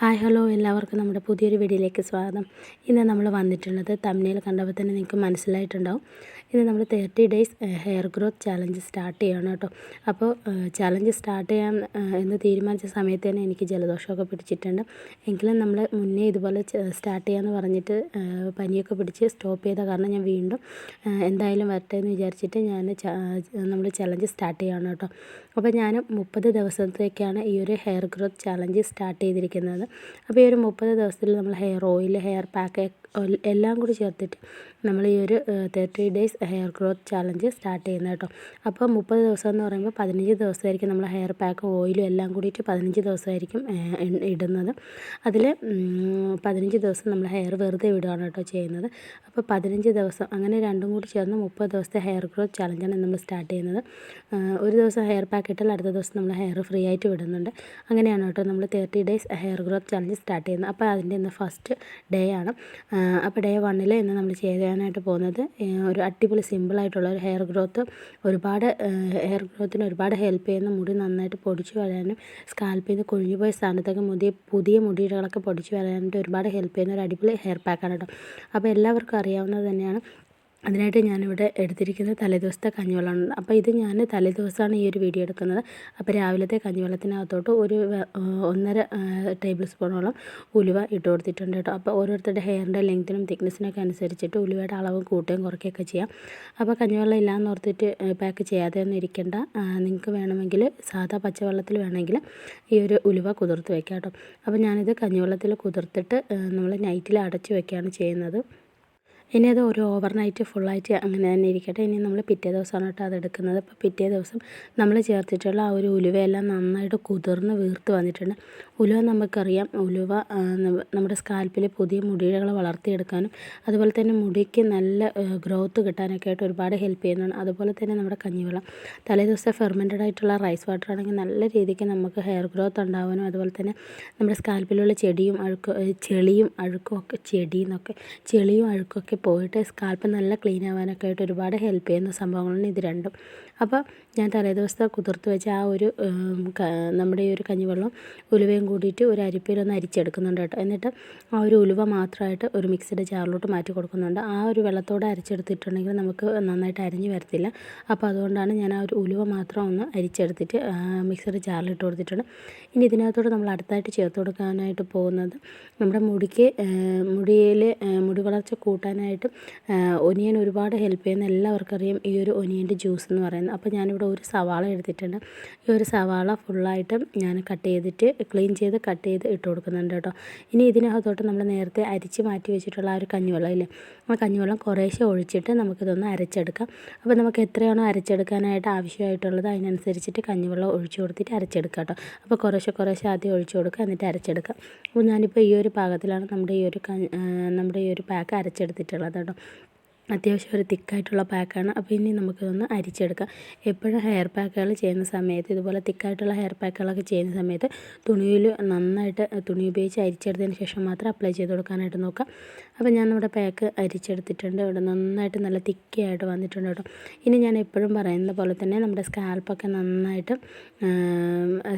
Hi hello എല്ലാവർക്കും നമ്മുടെ പുതിയൊരു വീഡിയോയിലേക്ക് സ്വാഗതം. ഇന്ന് നമ്മൾ വന്നിട്ടുള്ളത് തമിഴിൽ കണ്ടപ്പോൾ തന്നെ നിങ്ങൾക്ക് മനസ്സിലായിട്ടുണ്ടാവും. ഇന്ന് നമ്മൾ thirty days hair growth challenge start ചെയ്യണം കേട്ടോ. അപ്പോൾ ചാലഞ്ച് സ്റ്റാർട്ട് ചെയ്യാൻ എന്ന് തീരുമാനിച്ച സമയത്ത് തന്നെ എനിക്ക് ജലദോഷമൊക്കെ പിടിച്ചിട്ടുണ്ട്. എങ്കിലും നമ്മൾ മുന്നേ ഇതുപോലെ സ്റ്റാർട്ട് ചെയ്യാമെന്ന് പറഞ്ഞിട്ട് പനിയൊക്കെ പിടിച്ച് സ്റ്റോപ്പ് ചെയ്ത കാരണം ഞാൻ വീണ്ടും എന്തായാലും വരട്ടെ എന്ന് വിചാരിച്ചിട്ട് ഞാൻ നമ്മൾ ചലഞ്ച് സ്റ്റാർട്ട് ചെയ്യണം കേട്ടോ. അപ്പോൾ ഞാൻ മുപ്പത് ദിവസത്തേക്കാണ് ഈ ഒരു ഹെയർ ഗ്രോത്ത് ചാലഞ്ച് സ്റ്റാർട്ട് ചെയ്തിരിക്കുന്നത്. അപ്പോൾ ഈ ഒരു മുപ്പത് ദിവസത്തിൽ നമ്മൾ ഹെയർ ഓയിൽ ഹെയർ പാക്ക് എല്ലാം കൂടി ചേർത്തിട്ട് നമ്മൾ ഈ ഒരു thirty days hair growth challenge start ചെയ്യുന്നത് കേട്ടോ. അപ്പോൾ മുപ്പത് ദിവസം എന്ന് പറയുമ്പോൾ പതിനഞ്ച് ദിവസമായിരിക്കും നമ്മൾ ഹെയർ പാക്ക് ഓയിലും എല്ലാം കൂടിയിട്ട് പതിനഞ്ച് ദിവസമായിരിക്കും ഇടുന്നത്. അതിൽ പതിനഞ്ച് ദിവസം നമ്മൾ ഹെയർ വെറുതെ വിടുകയാണ് കേട്ടോ ചെയ്യുന്നത്. അപ്പോൾ പതിനഞ്ച് ദിവസം അങ്ങനെ രണ്ടും കൂടി ചേർന്ന് മുപ്പത് ദിവസത്തെ ഹെയർ ഗ്രോത്ത് ചാലഞ്ചാണ് നമ്മൾ സ്റ്റാർട്ട് ചെയ്യുന്നത്. ഒരു ദിവസം ഹെയർ പാക്ക് ഇട്ടാൽ അടുത്ത ദിവസം നമ്മൾ ഹെയർ ഫ്രീ ആയിട്ട് വിടുന്നുണ്ട്. അങ്ങനെയാണ് കേട്ടോ നമ്മൾ thirty days hair growth challenge start ചെയ്യുന്നത്. അപ്പോൾ അതിന്റെ ഇന്ന് ഫസ്റ്റ് ഡേ ആണ്. അപ്പോൾ ഡേ വണ്ണിൽ ഇന്ന് നമ്മൾ ചെയ്യാനായിട്ട് പോകുന്നത് ഒരു അടിപൊളി സിമ്പിളായിട്ടുള്ള ഒരു ഹെയർ ഗ്രോത്ത് ഒരുപാട് ഹെയർ ഗ്രോത്തിന് ഒരുപാട് ഹെൽപ്പ് ചെയ്യുന്ന മുടി നന്നായിട്ട് പൊടിച്ച് വരാനും സ്കാൽപ്പിൽ നിന്ന് കൊഴിഞ്ഞു പോയ സ്ഥാനത്തൊക്കെ മുടി പുതിയ മുടികളൊക്കെ പൊടിച്ച് വരാനായിട്ട് ഒരുപാട് ഹെൽപ്പ് ചെയ്യുന്ന ഒരു അടിപൊളി ഹെയർ പാക്കാണ് കേട്ടോ. അപ്പോൾ എല്ലാവർക്കും അറിയാവുന്നത് തന്നെയാണ്. അതിനായിട്ട് ഞാനിവിടെ എടുത്തിരിക്കുന്നത് തലേദിവസത്തെ കഞ്ഞിവെള്ളമാണ്. അപ്പോൾ ഇത് ഞാൻ തലേദിവസമാണ് ഈ ഒരു വീഡിയോ എടുക്കുന്നത്. അപ്പോൾ രാവിലത്തെ കഞ്ഞിവെള്ളത്തിനകത്തോട്ട് ഒരു ഒന്നര ടേബിൾ സ്പൂണോളം ഉലുവ ഇട്ട് കൊടുത്തിട്ടുണ്ട് കേട്ടോ. അപ്പോൾ ഓരോരുത്തരുടെ ഹെയറിന്റെ ലെങ്ത്തിനും തിക്നെസ്സിനൊക്കെ അനുസരിച്ചിട്ട് ഉലുവയുടെ അളവും കൂട്ടുകയും കുറയ്ക്കുകയൊക്കെ ചെയ്യാം. അപ്പോൾ കഞ്ഞിവെള്ളം ഇല്ലാന്ന് ഓർത്തിട്ട് പാക്ക് ചെയ്യാതെ ഒന്നും ഇരിക്കേണ്ട. നിങ്ങൾക്ക് വേണമെങ്കിൽ സാധാ പച്ചവെള്ളത്തിൽ വേണമെങ്കിൽ ഈ ഒരു ഉലുവ കുതിർത്ത് വെക്കാം കേട്ടോ. അപ്പോൾ ഞാനിത് കഞ്ഞിവെള്ളത്തിൽ കുതിർത്തിട്ട് നമ്മൾ നൈറ്റിൽ അടച്ച് വെക്കുകയാണ് ചെയ്യുന്നത്. ഇനി അത് ഒരു ഓവർനൈറ്റ് ഫുള്ളായിട്ട് അങ്ങനെ തന്നെ ഇരിക്കട്ടെ. ഇനി നമ്മൾ പിറ്റേ ദിവസമാണ് കേട്ടോ അത് എടുക്കുന്നത്. അപ്പോൾ പിറ്റേ ദിവസം നമ്മൾ ചേർത്തിട്ടുള്ള ആ ഒരു ഉലുവയെല്ലാം നന്നായിട്ട് കുതിർന്ന് വീർത്ത് വന്നിട്ടുണ്ട്. ഉലുവ നമുക്കറിയാം. ഉലുവ നമ്മുടെ സ്കാൽപ്പിൽ പുതിയ മുടികൾ വളർത്തിയെടുക്കാനും അതുപോലെ തന്നെ മുടിക്ക് നല്ല ഗ്രോത്ത് കിട്ടാനൊക്കെ ആയിട്ട് ഒരുപാട് ഹെൽപ്പ് ചെയ്യുന്നതാണ്. അതുപോലെ തന്നെ നമ്മുടെ കഞ്ഞിവെള്ളം. തലേ ദിവസം ഫെർമെന്റഡ് ആയിട്ടുള്ള റൈസ് വാട്ടർ ആണെങ്കിൽ നല്ല രീതിക്ക് നമുക്ക് ഹെയർ ഗ്രോത്ത് ഉണ്ടാവാനും അതുപോലെ തന്നെ നമ്മുടെ സ്കാൽപ്പിലുള്ള ചെടിയും അഴുക്കും ചെളിയും അഴുക്കും ഒക്കെ ചെടിയെന്നൊക്കെ ചെളിയും അഴുക്കൊക്കെ പോയിട്ട് സ്കാൽപ്പ് നല്ല ക്ലീൻ ആവാനൊക്കെ ആയിട്ട് ഒരുപാട് ഹെൽപ്പ് ചെയ്യുന്ന സംഭവങ്ങളാണ് ഇത് രണ്ടും. അപ്പോൾ ഞാൻ തലേദിവസത്തെ കുതിർത്ത് വെച്ച ആ ഒരു നമ്മുടെ ഈ ഒരു കഞ്ഞിവെള്ളം ഉലുവയും കൂടിയിട്ട് ഒരു അരിപ്പയിലൊന്ന് അരിച്ചെടുക്കുന്നുണ്ട് കേട്ടോ. എന്നിട്ട് ആ ഒരു ഉലുവ മാത്രമായിട്ട് ഒരു മിക്സിയുടെ ജാറിലോട്ട് മാറ്റി കൊടുക്കുന്നുണ്ട്. ആ ഒരു വെള്ളത്തോടെ അരിച്ചെടുത്തിട്ടുണ്ടെങ്കിൽ നമുക്ക് നന്നായിട്ട് അരിഞ്ഞ് വരത്തില്ല. അപ്പോൾ അതുകൊണ്ടാണ് ഞാൻ ആ ഒരു ഉലുവ മാത്രം ഒന്ന് അരിച്ചെടുത്തിട്ട് മിക്സിയുടെ ജാറിലിട്ട് കൊടുത്തിട്ടുണ്ട്. ഇനി ഇതിനകത്തോട് നമ്മൾ അടുത്തായിട്ട് ചേർത്ത് കൊടുക്കാനായിട്ട് പോകുന്നത് നമ്മുടെ മുടിക്ക് മുടിയിൽ മുടി വളർച്ച കൂട്ടാനായിട്ട് ഒനിയൻ ഒരുപാട് ഹെൽപ്പ് ചെയ്യുന്ന എല്ലാവർക്കും അറിയാം ഈ ഒരു ഒനിയന്റെ ജ്യൂസ് എന്ന് പറയുന്നത്. അപ്പോൾ ഞാനിവിടെ ഒരു സവാള എടുത്തിട്ടുണ്ട്. ഈ ഒരു സവാള ഫുള്ളായിട്ട് ഞാൻ കട്ട് ചെയ്തിട്ട് ക്ലീൻ ചെയ്ത് കട്ട് ചെയ്ത് ഇട്ട് കൊടുക്കുന്നുണ്ട് കേട്ടോ. ഇനി ഇതിനകത്തോട്ട് നമ്മൾ നേരത്തെ അരിച്ച് മാറ്റി വെച്ചിട്ടുള്ള ആ ഒരു കഞ്ഞിവെള്ളം ഇല്ലേ? ആ കഞ്ഞിവെള്ളം കുറേശ്ശെ ഒഴിച്ചിട്ട് നമുക്കിതൊന്ന് അരച്ചെടുക്കാം. അപ്പോൾ നമുക്ക് എത്രയാണോ അരച്ചെടുക്കാനായിട്ട് ആവശ്യമായിട്ടുള്ളത് അതിനനുസരിച്ചിട്ട് കഞ്ഞിവെള്ളം ഒഴിച്ചു കൊടുത്തിട്ട് അരച്ചെടുക്കാം കേട്ടോ. അപ്പോൾ കുറേശ്ശെ കുറേശ്ശെ ആദ്യം ഒഴിച്ചു കൊടുക്കുക എന്നിട്ട് അരച്ചെടുക്കാം. അപ്പോൾ ഞാനിപ്പോൾ ഈ ഒരു പാകത്തിലാണ് നമ്മുടെ ഈ ഒരു നമ്മുടെ ഈ ഒരു പാക്ക് അരച്ചെടുത്തിട്ടുള്ളത് കേട്ടോ. അത്യാവശ്യം ഒരു തിക്കായിട്ടുള്ള പാക്കാണ്. അപ്പോൾ ഇനി നമുക്കിതൊന്ന് അരിച്ചെടുക്കാം. എപ്പോഴും ഹെയർ പാക്കുകൾ ചെയ്യുന്ന സമയത്ത് ഇതുപോലെ തിക്കായിട്ടുള്ള ഹെയർ പാക്കുകളൊക്കെ ചെയ്യുന്ന സമയത്ത് തുണിയിൽ നന്നായിട്ട് തുണി ഉപയോഗിച്ച് അരിച്ചെടുത്തതിന് ശേഷം മാത്രം അപ്ലൈ ചെയ്ത് കൊടുക്കാനായിട്ട് നോക്കാം. അപ്പോൾ ഞാൻ നമ്മുടെ പാക്ക് അരിച്ചെടുത്തിട്ടുണ്ട്. ഇവിടെ നന്നായിട്ട് നല്ല തിക്കായിട്ട് വന്നിട്ടുണ്ട് കേട്ടോ. ഇനി ഞാൻ എപ്പോഴും പറയുന്ന പോലെ തന്നെ നമ്മുടെ സ്കാൽപ്പൊക്കെ നന്നായിട്ട്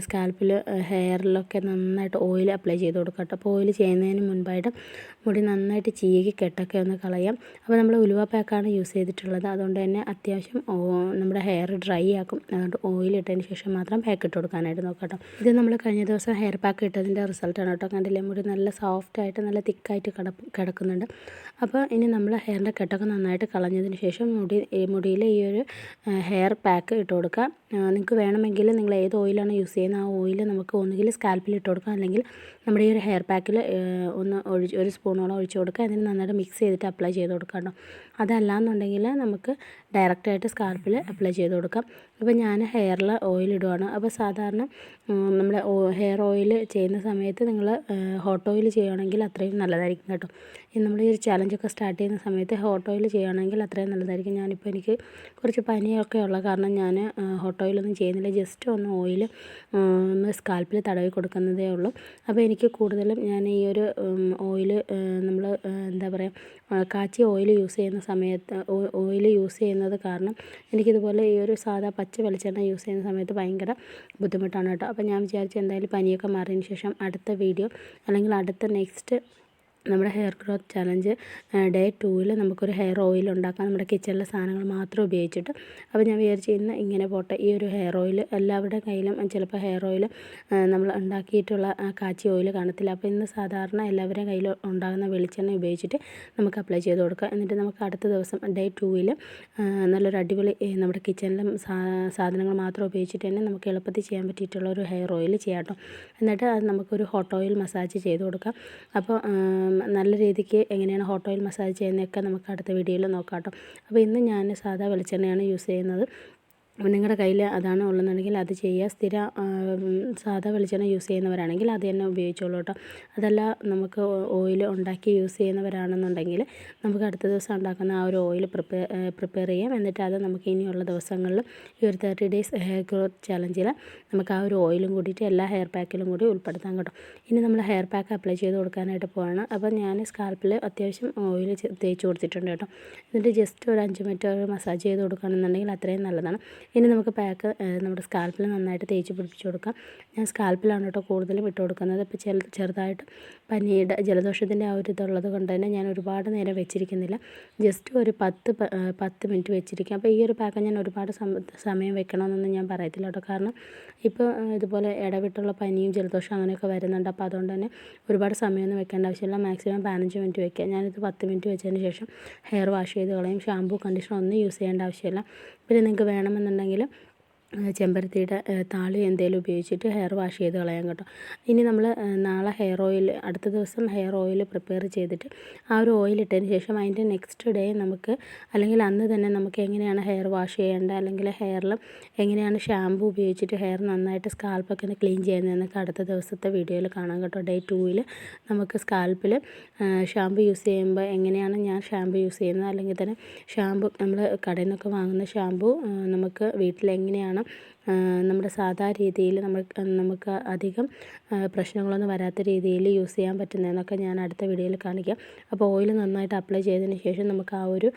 സ്കാൽപ്പിൽ ഹെയറിലൊക്കെ നന്നായിട്ട് ഓയിൽ അപ്ലൈ ചെയ്ത് കൊടുക്കാം കേട്ടോ. അപ്പോൾ ഓയിൽ ചെയ്യുന്നതിന് മുൻപായിട്ട് മുടി നന്നായിട്ട് ചീകി കെട്ടൊക്കെ ഒന്ന് കളയാം. അപ്പോൾ നമ്മൾ ഉലുവ പാക്കാണ് യൂസ് ചെയ്തിട്ടുള്ളത്. അതുകൊണ്ട് തന്നെ അത്യാവശ്യം നമ്മുടെ ഹെയർ ഡ്രൈ ആക്കും. അതുകൊണ്ട് ഓയിൽ ഇട്ടതിന് ശേഷം മാത്രം പാക്ക് ഇട്ട് കൊടുക്കാനായിട്ട് നോക്കട്ടോ ഇത് നമ്മൾ കഴിഞ്ഞ ദിവസം ഹെയർ പാക്ക് ഇട്ടതിന്റെ റിസൾട്ടാണ് കേട്ടോ. കണ്ടില്ലേ? മുടി നല്ല സോഫ്റ്റ് ആയിട്ട് നല്ല തിക്കായിട്ട് കിടപ്പ് കിടക്കുന്നുണ്ട്. അപ്പോൾ ഇനി നമ്മൾ ഹെയറിന്റെ കെട്ടൊക്കെ നന്നായിട്ട് കളഞ്ഞതിന് ശേഷം മുടി മുടിയിൽ ഈ ഒരു ഹെയർ പാക്ക് ഇട്ട് കൊടുക്കുക നിങ്ങൾക്ക് വേണമെങ്കിൽ നിങ്ങൾ ഏത് ഓയിലാണ് യൂസ് ചെയ്യുന്നത് ആ ഓയിൽ നമുക്ക് ഒന്നുകിൽ സ്കാൽപ്പിൽ ഇട്ട് കൊടുക്കാം. അല്ലെങ്കിൽ നമ്മുടെ ഈ ഒരു ഹെയർ പാക്കിൽ ഒന്ന് ഒഴിച്ച് ഒരു സ്പൂണോളം ഒഴിച്ച് കൊടുക്കുക അതിന് നന്നായിട്ട് മിക്സ് ചെയ്തിട്ട് അപ്ലൈ ചെയ്ത് കൊടുക്കാം കേട്ടോ. അതല്ലാന്നുണ്ടെങ്കിൽ നമുക്ക് ഡയറക്റ്റായിട്ട് സ്കാർപ്പിൽ അപ്ലൈ ചെയ്ത് കൊടുക്കാം. അപ്പോൾ ഞാൻ ഹെയറിൽ ഓയിൽ ഇടുവാണ്. അപ്പോൾ സാധാരണ നമ്മുടെ ഹെയർ ഓയിൽ ചെയ്യുന്ന സമയത്ത് നിങ്ങൾ ഹോട്ട് ഓയിൽ ചെയ്യുകയാണെങ്കിൽ അത്രയും നല്ലതായിരിക്കും കേട്ടോ. ഇനി നമ്മൾ ഈ ഒരു ചലഞ്ചൊക്കെ സ്റ്റാർട്ട് ചെയ്യുന്ന സമയത്ത് ഹോട്ട് ഓയിൽ ചെയ്യുകയാണെങ്കിൽ അത്രയും നല്ലതായിരിക്കും. ഞാനിപ്പോൾ എനിക്ക് കുറച്ച് പനിയൊക്കെ ഉള്ള കാരണം ഞാൻ ഹോട്ട് ഓയിലൊന്നും ചെയ്യുന്നില്ല. ജസ്റ്റ് ഒന്ന് ഓയിൽ ഒന്ന് സ്കാൽപ്പിൽ തടവി കൊടുക്കുന്നതേ ഉള്ളൂ. അപ്പോൾ എനിക്ക് കൂടുതലും ഞാൻ ഈ ഒരു ഓയിൽ നമ്മൾ എന്താ പറയുക കാച്ചി ഓയിൽ യൂസ് ചെയ്യുന്ന സമയത്ത് ഓയിൽ യൂസ് ചെയ്യുന്നത് കാരണം എനിക്കിതുപോലെ ഈ ഒരു സാധാ പച്ച വെളിച്ചെണ്ണ യൂസ് ചെയ്യുന്ന സമയത്ത് ഭയങ്കര ബുദ്ധിമുട്ടാണ് കേട്ടോ. അപ്പോൾ ഞാൻ വിചാരിച്ചു എന്തായാലും പനിയൊക്കെ മാറിയതിന് ശേഷം അടുത്ത വീഡിയോ അല്ലെങ്കിൽ അടുത്ത നെക്സ്റ്റ് നമ്മുടെ ഹെയർ ഗ്രോത്ത് ചലഞ്ച് ഡേ ടൂവിൽ നമുക്കൊരു ഹെയർ ഓയിൽ ഉണ്ടാക്കാം. നമ്മുടെ കിച്ചണിലെ സാധനങ്ങൾ മാത്രം ഉപയോഗിച്ചിട്ട്. അപ്പോൾ ഞാൻ വിചാരിച്ചു ഇന്ന് ഇങ്ങനെ പോട്ടെ. ഈ ഒരു ഹെയർ ഓയിൽ എല്ലാവരുടെ കയ്യിലും ചിലപ്പോൾ ഹെയർ ഓയിൽ നമ്മൾ ഉണ്ടാക്കിയിട്ടുള്ള കാച്ചി ഓയിൽ കാണത്തില്ല. അപ്പോൾ ഇന്ന് സാധാരണ എല്ലാവരുടെ കയ്യിൽ ഉണ്ടാകുന്ന വെളിച്ചെണ്ണ ഉപയോഗിച്ചിട്ട് നമുക്ക് അപ്ലൈ ചെയ്ത് കൊടുക്കാം. എന്നിട്ട് നമുക്ക് അടുത്ത ദിവസം ഡേ ടൂവിൽ നല്ലൊരു അടിപൊളി നമ്മുടെ കിച്ചണിലും സാധനങ്ങൾ മാത്രം ഉപയോഗിച്ചിട്ട് തന്നെ നമുക്ക് എളുപ്പത്തിൽ ചെയ്യാൻ പറ്റിയിട്ടുള്ള ഒരു ഹെയർ ഓയിൽ ചെയ്യാം കേട്ടോ എന്നിട്ട് അത് നമുക്കൊരു ഹോട്ട് ഓയിൽ മസാജ് ചെയ്ത് കൊടുക്കാം. അപ്പോൾ നല്ല രീതിക്ക് എങ്ങനെയാണ് ഹോട്ട് ഓയിൽ മസാജ് ചെയ്യുന്നതൊക്കെ നമുക്ക് അടുത്ത വീഡിയോയിൽ നോക്കാം കേട്ടോ അപ്പോൾ ഇന്ന് ഞാൻ സാധാ വെളിച്ചെണ്ണയാണ് യൂസ് ചെയ്യുന്നത്. നിങ്ങളുടെ കയ്യിൽ അതാണ് ഉള്ളതെന്നുണ്ടെങ്കിൽ അത് ചെയ്യുക. സ്ഥിര സാധാ വെളിച്ചെണ്ണ യൂസ് ചെയ്യുന്നവരാണെങ്കിൽ അത് തന്നെ ഉപയോഗിച്ചോളൂ കേട്ടോ. അതല്ല നമുക്ക് ഓയിൽ ഉണ്ടാക്കി യൂസ് ചെയ്യുന്നവരാണെന്നുണ്ടെങ്കിൽ നമുക്ക് അടുത്ത ദിവസം ഉണ്ടാക്കുന്ന ആ ഒരു ഓയിൽ പ്രിപ്പയർ പ്രിപ്പയർ ചെയ്യാം. എന്നിട്ട് അത് നമുക്ക് ഇനിയുള്ള ദിവസങ്ങളിൽ ഈ ഒരു തേർട്ടി ഡേയ്സ് ഹെയർ ഗ്രോത്ത് ചലഞ്ചിൽ നമുക്ക് ആ ഒരു ഓയിലും കൂടിയിട്ട് എല്ലാ ഹെയർ പാക്കിലും കൂടി ഉൾപ്പെടുത്താം കേട്ടോ. ഇനി നമ്മൾ ഹെയർ പാക്ക് അപ്ലൈ ചെയ്ത് കൊടുക്കാനായിട്ട് പോവാണ്. അപ്പോൾ ഞാൻ സ്കാൽപ്പിൽ അത്യാവശ്യം ഓയിൽ തേച്ച് കൊടുത്തിട്ടുണ്ട് കേട്ടോ. എന്നിട്ട് ജസ്റ്റ് ഒരു അഞ്ച് മിനിറ്റ് മസാജ് ചെയ്ത് കൊടുക്കുകയാണെന്നുണ്ടെങ്കിൽ അത്രയും നല്ലതാണ്. ഇനി നമുക്ക് പാക്ക് നമ്മുടെ സ്കാൽപ്പിൽ നന്നായിട്ട് തേച്ച് പിടിപ്പിച്ച് കൊടുക്കാം. ഞാൻ സ്കാൽപ്പിലാണ് കേട്ടോ കൂടുതലും ഇട്ട് കൊടുക്കുന്നത്. ഇപ്പോൾ ചെറു ചെറുതായിട്ട് പനിയുടെ ജലദോഷത്തിന്റെ ആ ഒരു ഇതുള്ളത് കൊണ്ട് തന്നെ ഞാൻ ഒരുപാട് നേരം വെച്ചിരിക്കുന്നില്ല. ജസ്റ്റ് ഒരു പത്ത് പത്ത് മിനിറ്റ് വെച്ചിരിക്കും. അപ്പോൾ ഈ ഒരു പാക്ക് ഞാൻ ഒരുപാട് സമയം വെക്കണമെന്നൊന്നും ഞാൻ പറയത്തില്ല കേട്ടോ. കാരണം ഇപ്പോൾ ഇതുപോലെ ഇടവിട്ടുള്ള പനിയും ജലദോഷം അങ്ങനെയൊക്കെ വരുന്നുണ്ട്. അപ്പോൾ അതുകൊണ്ട് തന്നെ ഒരുപാട് സമയമൊന്നും വെക്കേണ്ട ആവശ്യമില്ല. മാക്സിമം പതിനഞ്ച് മിനിറ്റ് വെക്കുക. ഞാനിത് പത്ത് മിനിറ്റ് വെച്ചതിന് ശേഷം ഹെയർ വാഷ് ചെയ്ത് കളയും. ഷാമ്പൂ കണ്ടീഷണർ ഒന്നും യൂസ് ചെയ്യേണ്ട ആവശ്യമില്ല. പിന്നെ നിങ്ങൾക്ക് വേണമെന്നുണ്ടെങ്കിൽ ചെമ്പരത്തിയുടെ താളി എന്തെങ്കിലും ഉപയോഗിച്ചിട്ട് ഹെയർ വാഷ് ചെയ്ത് കളയാം കേട്ടോ. ഇനി നമ്മൾ നാളെ ഹെയർ ഓയിൽ അടുത്ത ദിവസം ഹെയർ ഓയിൽ പ്രിപ്പയർ ചെയ്തിട്ട് ആ ഒരു ഓയിൽ ഇട്ടതിന് ശേഷം അതിന്റെ നെക്സ്റ്റ് ഡേ നമുക്ക് അല്ലെങ്കിൽ അന്ന് തന്നെ നമുക്ക് എങ്ങനെയാണ് ഹെയർ വാഷ് ചെയ്യേണ്ടത് അല്ലെങ്കിൽ ഹെയറിൽ എങ്ങനെയാണ് ഷാമ്പു ഉപയോഗിച്ചിട്ട് ഹെയർ നന്നായിട്ട് സ്കാൽപ്പൊക്കെ ഒന്ന് ക്ലീൻ ചെയ്യുന്നതെന്നൊക്കെ അടുത്ത ദിവസത്തെ വീഡിയോയിൽ കാണാം കേട്ടോ. ഡേ ടൂവിൽ നമുക്ക് സ്കാൽപ്പിൽ ഷാമ്പു യൂസ് ചെയ്യുമ്പോൾ എങ്ങനെയാണ് ഞാൻ ഷാമ്പു യൂസ് ചെയ്യുന്നത് അല്ലെങ്കിൽ തന്നെ ഷാമ്പു നമ്മൾ കടയിൽ നിന്നൊക്കെ വാങ്ങുന്ന ഷാമ്പു നമുക്ക് വീട്ടിൽ എങ്ങനെയാണ് നമ്മുടെ സാധാ രീതിയിൽ നമ്മൾ നമുക്ക് അധികം പ്രശ്നങ്ങളൊന്നും വരാത്ത രീതിയിൽ യൂസ് ചെയ്യാൻ പറ്റുന്നതെന്നൊക്കെ ഞാൻ അടുത്ത വീഡിയോയിൽ കാണിക്കാം. അപ്പോൾ ഓയിൽ നന്നായിട്ട് അപ്ലൈ ചെയ്തതിന് ശേഷം നമുക്ക് ആ ഒരു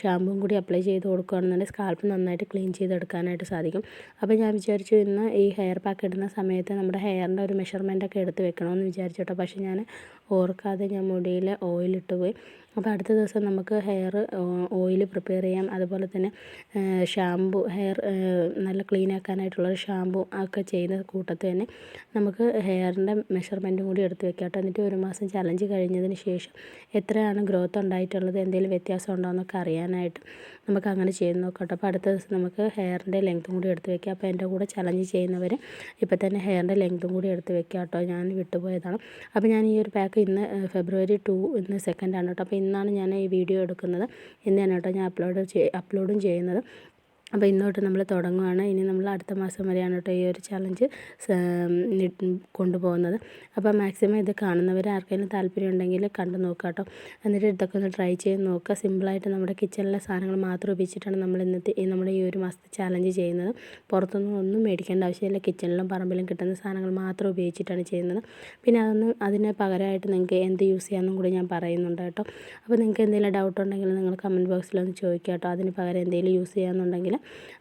ഷാമ്പും കൂടി അപ്ലൈ ചെയ്ത് കൊടുക്കുകയാണെന്നുണ്ടെങ്കിൽ സ്കാൽപ്പ് നന്നായിട്ട് ക്ലീൻ ചെയ്തെടുക്കാനായിട്ട് സാധിക്കും. അപ്പോൾ ഞാൻ വിചാരിച്ചു ഇന്ന് ഈ ഹെയർ പാക്ക് ഇടുന്ന സമയത്ത് നമ്മുടെ ഹെയറിന്റെ ഒരു മെഷർമെന്റൊക്കെ എടുത്ത് വെക്കണമെന്ന് വിചാരിച്ചു കേട്ടോ. പക്ഷേ ഞാൻ ഓർക്കാതെ ഞാൻ മുടിയിൽ ഓയിലിട്ട് പോയി. അപ്പോൾ അടുത്ത ദിവസം നമുക്ക് ഹെയർ ഓയിൽ പ്രിപ്പയർ ചെയ്യാം. അതുപോലെ തന്നെ ഷാമ്പു ഹെയർ നല്ല ക്ലീൻ ആക്കാനായിട്ടുള്ള ഷാമ്പു ഒക്കെ ചെയ്യുന്ന കൂട്ടത്തിൽ തന്നെ നമുക്ക് ഹെയറിന്റെ മെഷർമെന്റും കൂടി എടുത്ത് വെക്കാം കേട്ടോ. എന്നിട്ട് ഒരു മാസം ചലഞ്ച് കഴിഞ്ഞതിന് ശേഷം എത്രയാണ് ഗ്രോത്ത് ഉണ്ടായിട്ടുള്ളത് എന്തെങ്കിലും വ്യത്യാസം ഉണ്ടോ എന്നൊക്കെ അറിയാനായിട്ട് നമുക്ക് അങ്ങനെ ചെയ്ത് നോക്കാം കേട്ടോ. അപ്പോൾ അടുത്ത ദിവസം നമുക്ക് ഹെയറിന്റെ ലെങ്ത്തും കൂടി എടുത്ത് വെക്കാം. അപ്പോൾ എന്റെ കൂടെ ചലഞ്ച് ചെയ്യുന്നവർ ഇപ്പോൾ തന്നെ ഹെയറിന്റെ ലെങ്ത്തും കൂടി എടുത്ത് വെക്കാം കേട്ടോ. ഞാൻ വിട്ടുപോയതാണ്. അപ്പോൾ ഞാൻ ഈ ഒരു പാക്ക് ഇന്ന് ഫെബ്രുവരി ടു ഇന്ന് സെക്കൻഡാണ് കേട്ടോ. അപ്പോൾ ഇന്നാണ് ഞാൻ ഈ വീഡിയോ എടുക്കുന്നത്. ഇന്നാണ് കേട്ടോ ഞാൻ അപ്ലോഡ് അപ്ലോഡും ചെയ്യുന്നത്. അപ്പോൾ ഇന്നോട്ട് നമ്മൾ തുടങ്ങുകയാണ് ഇനി നമ്മൾ അടുത്ത മാസം വരെയാണ് കേട്ടോ ഈ ഒരു ചലഞ്ച് കൊണ്ടുപോകുന്നത്. അപ്പോൾ മാക്സിമം ഇത് കാണുന്നവർ ആർക്കെങ്കിലും താല്പര്യം ഉണ്ടെങ്കിൽ കണ്ടു നോക്കുക കേട്ടോ. എന്നിട്ട് ഇതൊക്കെ ഒന്ന് ട്രൈ ചെയ്ത് നോക്കുക. സിമ്പിളായിട്ട് നമ്മുടെ കിച്ചണിലെ സാധനങ്ങൾ മാത്രം ഉപയോഗിച്ചിട്ടാണ് നമ്മൾ ഇന്നത്തെ ഈ നമ്മുടെ ഈ ഒരു മാസത്തെ ചലഞ്ച് ചെയ്യുന്നത്. പുറത്തൊന്നും ഒന്നും മേടിക്കേണ്ട ആവശ്യമില്ല. കിച്ചണിലും പറമ്പിലും കിട്ടുന്ന സാധനങ്ങൾ മാത്രം ഉപയോഗിച്ചിട്ടാണ് ചെയ്യുന്നത്. പിന്നെ അതൊന്ന് അതിന് പകരമായിട്ട് നിങ്ങൾക്ക് എന്ത് യൂസ് ചെയ്യാമെന്നും കൂടി ഞാൻ പറയുന്നുണ്ട് കേട്ടോ. അപ്പോൾ നിങ്ങൾക്ക് എന്തെങ്കിലും ഡൗട്ട് ഉണ്ടെങ്കിൽ നിങ്ങൾ കമന്റ് ബോക്സിലൊന്ന് ചോദിക്കുക കേട്ടോ. അതിന് പകരം എന്തെങ്കിലും യൂസ് ചെയ്യാമെന്നുണ്ടെങ്കിൽ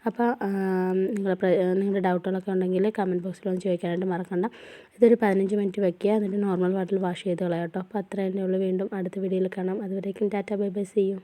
അപ്പോൾ നിങ്ങളുടെ നിങ്ങളുടെ ഡൗട്ടുകളൊക്കെ ഉണ്ടെങ്കിൽ കമന്റ് ബോക്സിൽ ഒന്ന് ചോദിക്കാനായിട്ട് മറക്കണ്ട. ഇതൊരു പതിനഞ്ച് മിനിറ്റ് വയ്ക്കുക എന്നിട്ട് നോർമൽ വാട്ടറിൽ വാഷ് ചെയ്ത് കളയാം കേട്ടോ. അപ്പോൾ അത്ര തന്നെ ഉള്ളൂ. വീണ്ടും അടുത്ത വീഡിയോയിൽ കാണാം. അതുവരേക്കും ta ta. Bye bye. See you